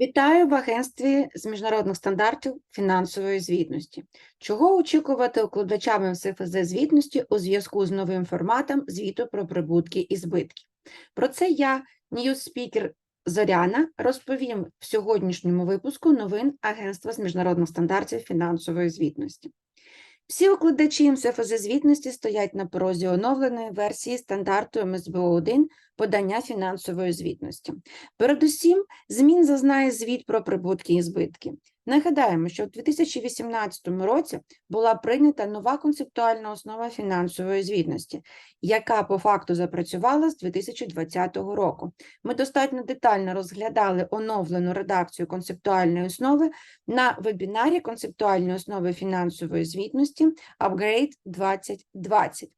Вітаю в агентстві з міжнародних стандартів фінансової звітності. Чого очікувати укладачами МСФЗ звітності у зв'язку з новим форматом звіту про прибутки і збитки? Про це я, ньюспікер Зоряна, розповім в сьогоднішньому випуску новин Агентства з міжнародних стандартів фінансової звітності. Всі укладачі МСФЗ звітності стоять на порозі оновленої версії стандарту МСБО-1 подання фінансової звітності. Передусім, змін зазнає звіт про прибутки і збитки. Нагадаємо, що в 2018 році була прийнята нова концептуальна основа фінансової звітності, яка по факту запрацювала з 2020 року. Ми достатньо детально розглядали оновлену редакцію концептуальної основи на вебінарі концептуальної основи фінансової звітності Upgrade 2020.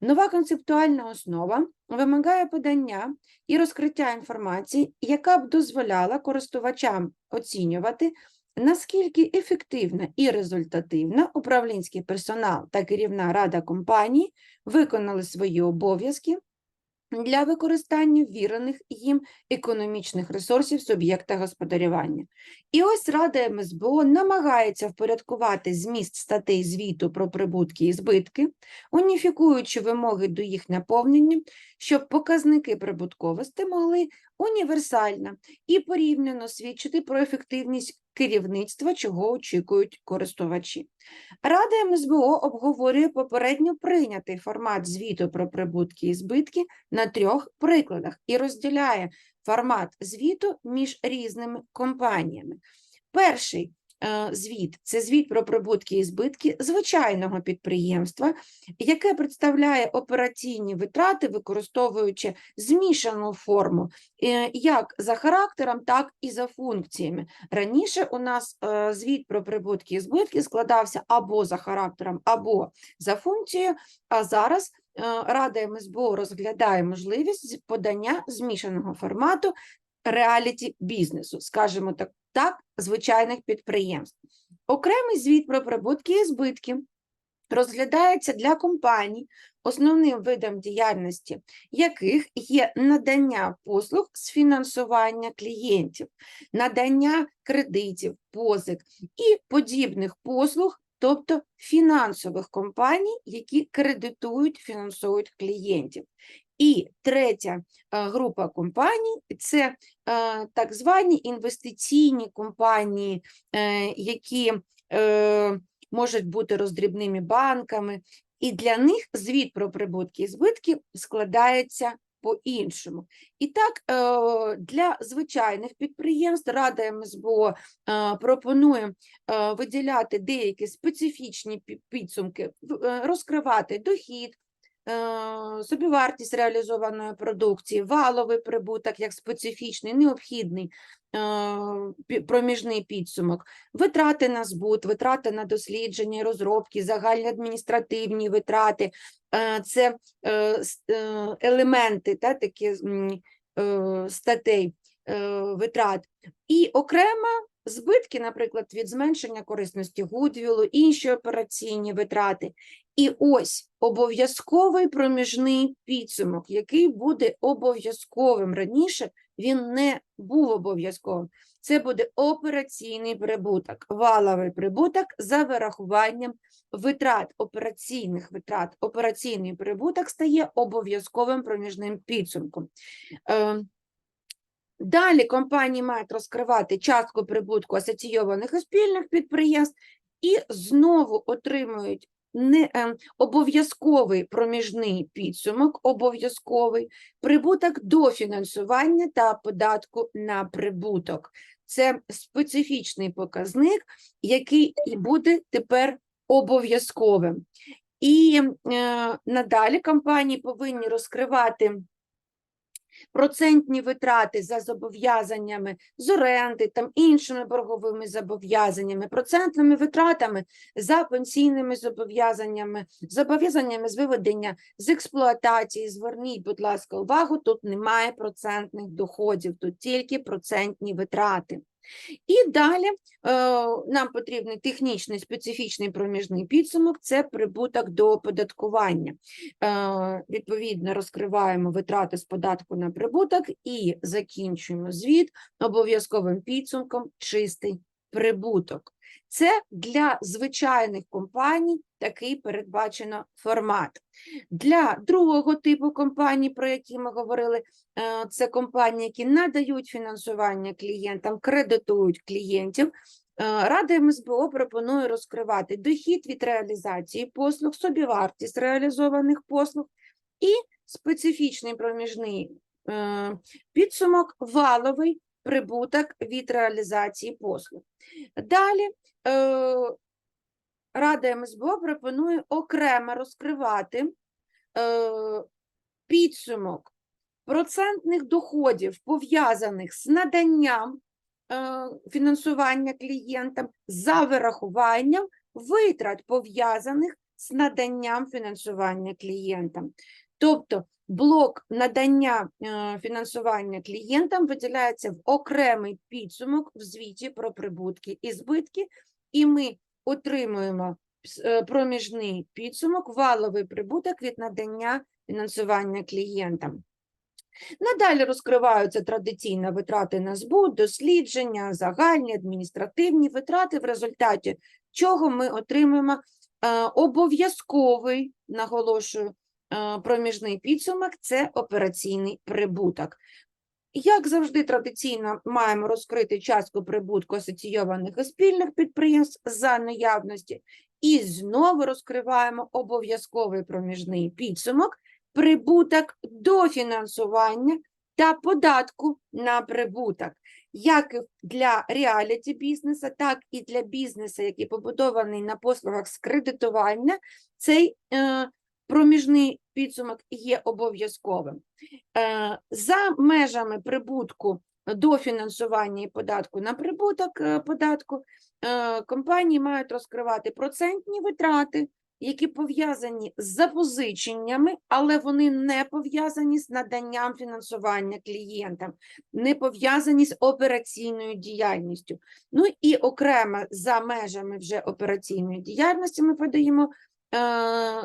Нова концептуальна основа вимагає подання і розкриття інформації, яка б дозволяла користувачам оцінювати, наскільки ефективна і результативна управлінський персонал та керівна рада компанії виконали свої обов'язки для використання ввірених їм економічних ресурсів суб'єкта господарювання. І ось Рада МСБО намагається впорядкувати зміст статей звіту про прибутки і збитки, уніфікуючи вимоги до їх наповнення, щоб показники прибутковості могли універсально і порівняно свідчити про ефективність керівництва, чого очікують користувачі. Рада МСБО обговорює попередньо прийнятий формат звіту про прибутки і збитки на трьох прикладах і розділяє формат звіту між різними компаніями. Перший звіт це звіт про прибутки і збитки звичайного підприємства, яке представляє операційні витрати, використовуючи змішану форму е, як за характером, так і за функціями. Раніше у нас е, звіт про прибутки і збитки складався або за характером, або за функцією, а зараз е, Рада МСБО розглядає можливість подання змішаного формату реаліті бізнесу, скажімо так, так, звичайних підприємств. Окремий звіт про прибутки і збитки розглядається для компаній, основним видом діяльності яких є надання послуг з фінансування клієнтів, надання кредитів, позик і подібних послуг, тобто фінансових компаній, які кредитують, фінансують клієнтів. І третя е, група компаній це е, так звані інвестиційні компанії, е, які можуть бути роздрібними банками, і для них звіт про прибутки і збитки складається по-іншому. І так, для звичайних підприємств Рада МСБО пропонує виділяти деякі специфічні підсумки, розкривати дохід, собівартість реалізованої продукції, валовий прибуток як специфічний, необхідний е, проміжний підсумок, витрати на збут, витрати на дослідження, розробки, загальні адміністративні витрати, е, це е, е, елементи та, такі е, статей е, витрат, і окремо збитки, наприклад, від зменшення корисності гудвілу, інші операційні витрати. І ось обов'язковий проміжний підсумок, який буде обов'язковим раніше, він не був обов'язковим. Це буде операційний прибуток, валовий прибуток за вирахуванням витрат, операційних витрат. Операційний прибуток стає обов'язковим проміжним підсумком. Далі компанії мають розкривати частку прибутку асоційованих і спільних підприємств і знову отримують не, е, обов'язковий проміжний підсумок, обов'язковий прибуток до фінансування та податку на прибуток. Це специфічний показник, який буде тепер обов'язковим. І е, надалі компанії повинні розкривати процентні витрати за зобов'язаннями з оренди, там іншими борговими зобов'язаннями, процентними витратами за пенсійними зобов'язаннями, зобов'язаннями з виведення з експлуатації. Зверніть, будь ласка, увагу, тут немає процентних доходів, тут тільки процентні витрати. І далі е, нам потрібний технічний специфічний проміжний підсумок це прибуток до оподаткування. Е, відповідно, розкриваємо витрати з податку на прибуток і закінчуємо звіт обов'язковим підсумком чистий прибуток. Це для звичайних компаній такий передбачено формат. Для другого типу компаній, про які ми говорили, е, це компанії, які надають фінансування клієнтам, кредитують клієнтів. Е, Рада МСБО пропонує розкривати дохід від реалізації послуг, собівартість реалізованих послуг і специфічний проміжний е, підсумок валовий прибуток від реалізації послуг. Далі Рада МСБО пропонує окремо розкривати е, підсумок процентних доходів, пов'язаних з наданням е, фінансування клієнтам за вирахуванням витрат, пов'язаних з наданням фінансування клієнтам. Тобто блок надання е, фінансування клієнтам виділяється в окремий підсумок в звіті про прибутки і збитки, і ми отримуємо е, проміжний підсумок, валовий прибуток від надання фінансування клієнтам. Надалі розкриваються традиційні витрати на збут, дослідження, загальні адміністративні витрати, в результаті чого ми отримуємо е, обов'язковий, наголошую, е, проміжний підсумок це операційний прибуток. Як завжди, традиційно маємо розкрити частку прибутку асоційованих і спільних підприємств за наявності, і знову розкриваємо обов'язковий проміжний підсумок прибуток до фінансування та податку на прибуток, як для реаліті бізнесу, так і для бізнесу, який побудований на послугах з кредитування, цей е, проміжний підсумок є обов'язковим. Е, За межами прибутку до фінансування і податку на прибуток е, податку, е, компанії мають розкривати процентні витрати, які пов'язані з запозиченнями, але вони не пов'язані з наданням фінансування клієнтам, не пов'язані з операційною діяльністю. Ну і окремо за межами вже операційної діяльності ми подаємо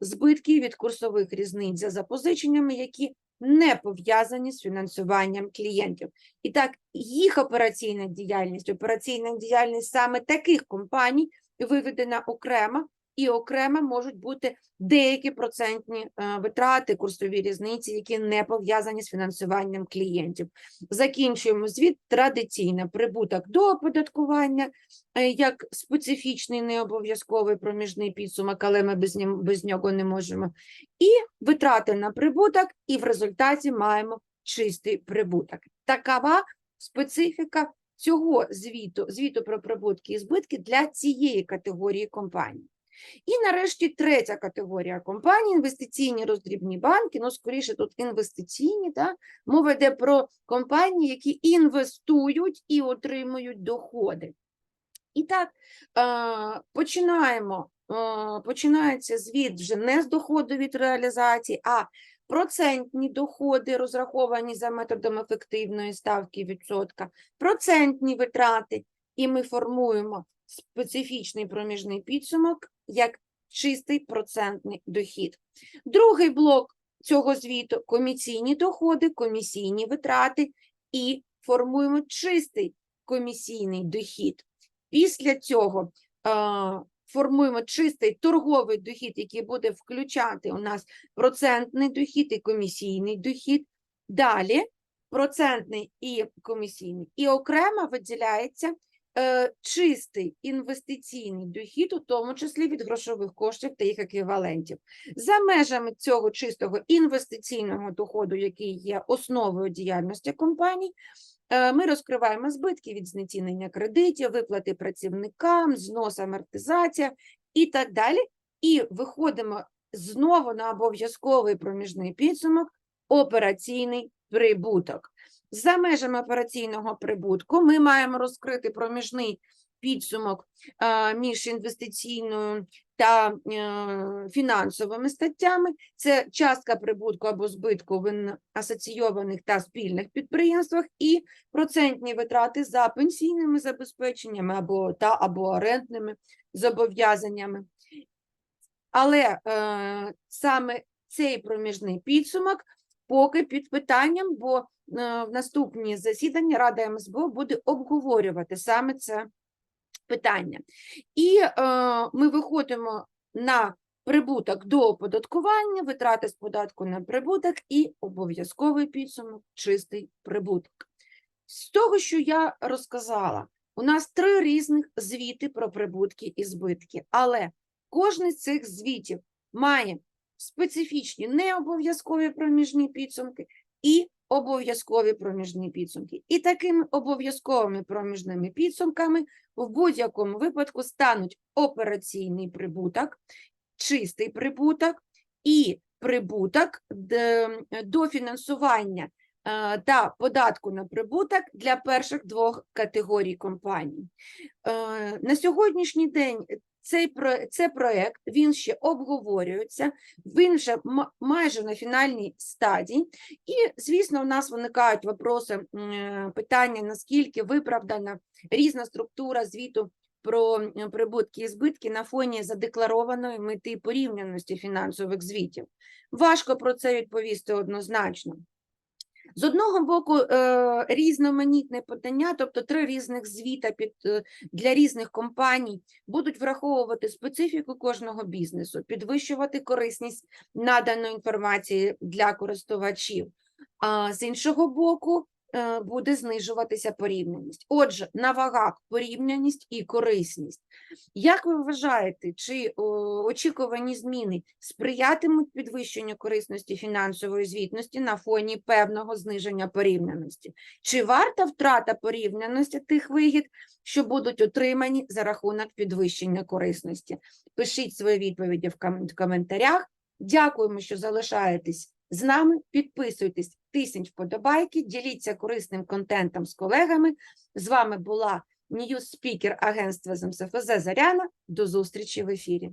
збитки від курсових різниць за запозиченнями, які не пов'язані з фінансуванням клієнтів. І так, їх операційна діяльність, операційна діяльність саме таких компаній виведена окремо, і окремо можуть бути деякі процентні е, витрати, курсові різниці, які не пов'язані з фінансуванням клієнтів. Закінчуємо звіт традиційно прибуток до оподаткування, е, як специфічний необов'язковий проміжний підсумок, але ми без, нім- без нього не можемо. І витрати на прибуток, і в результаті маємо чистий прибуток. Такова специфіка цього звіту, звіту про прибутки і збитки для цієї категорії компаній. І нарешті третя категорія компаній інвестиційні роздрібні банки. Ну, скоріше тут інвестиційні, да? мова йде про компанії, які інвестують і отримують доходи. І так, починаємо. Починається звіт вже не з доходу від реалізації, а процентні доходи, розраховані за методом ефективної ставки відсотка, процентні витрати, і ми формуємо специфічний проміжний підсумок як чистий процентний дохід. Другий блок цього звіту комісійні доходи, комісійні витрати і формуємо чистий комісійний дохід. Після цього е, формуємо чистий торговий дохід, який буде включати у нас процентний дохід і комісійний дохід. Далі процентний і комісійний. І окремо виділяється е, чистий інвестиційний дохід, у тому числі від грошових коштів та їх еквівалентів. За межами цього чистого інвестиційного доходу, який є основою діяльності компаній, е, ми розкриваємо збитки від знецінення кредитів, виплати працівникам, знос амортизація і так далі. І виходимо знову на обов'язковий проміжний підсумок операційний прибуток. За межами операційного прибутку ми маємо розкрити проміжний підсумок е, між інвестиційною та е, фінансовими статтями. Це частка прибутку або збитку в асоційованих та спільних підприємствах і процентні витрати за пенсійними забезпеченнями або та або орендними зобов'язаннями. Але е, саме цей проміжний підсумок поки під питанням, бо е, в наступні засідання Рада МСБО буде обговорювати саме це питання. І е, ми виходимо на прибуток до оподаткування, витрати з податку на прибуток і обов'язковий підсумок чистий прибуток. З того, що я розказала, у нас три різних звіти про прибутки і збитки, але кожен з цих звітів має специфічні необов'язкові проміжні підсумки і обов'язкові проміжні підсумки. І такими обов'язковими проміжними підсумками в будь-якому випадку стануть операційний прибуток, чистий прибуток і прибуток до фінансування е, та податку на прибуток для перших двох категорій компаній. Е, На сьогоднішній день цей про це проект він ще обговорюється, він вже майже на фінальній стадії. І, звісно, у нас виникають вопроси, питання, наскільки виправдана різна структура звіту про прибутки і збитки на фоні задекларованої мети порівняності фінансових звітів. Важко про це відповісти однозначно. З одного боку, е, різноманітне подання, тобто три різних звіта під, е, для різних компаній, будуть враховувати специфіку кожного бізнесу, підвищувати корисність наданої інформації для користувачів. А з іншого боку, буде знижуватися порівняність. Отже, на вагах порівняність і корисність. Як ви вважаєте, чи очікувані зміни сприятимуть підвищенню корисності фінансової звітності на фоні певного зниження порівняності? Чи варта втрата порівняності тих вигід, що будуть отримані за рахунок підвищення корисності? Пишіть свої відповіді в коментарях. Дякуємо, що залишаєтесь з нами. Підписуйтесь, тисніть вподобайки, діліться корисним контентом з колегами. З вами була ньюс-спікер агентства ЗМСФЗ МСФЗ Заряна. До зустрічі в ефірі.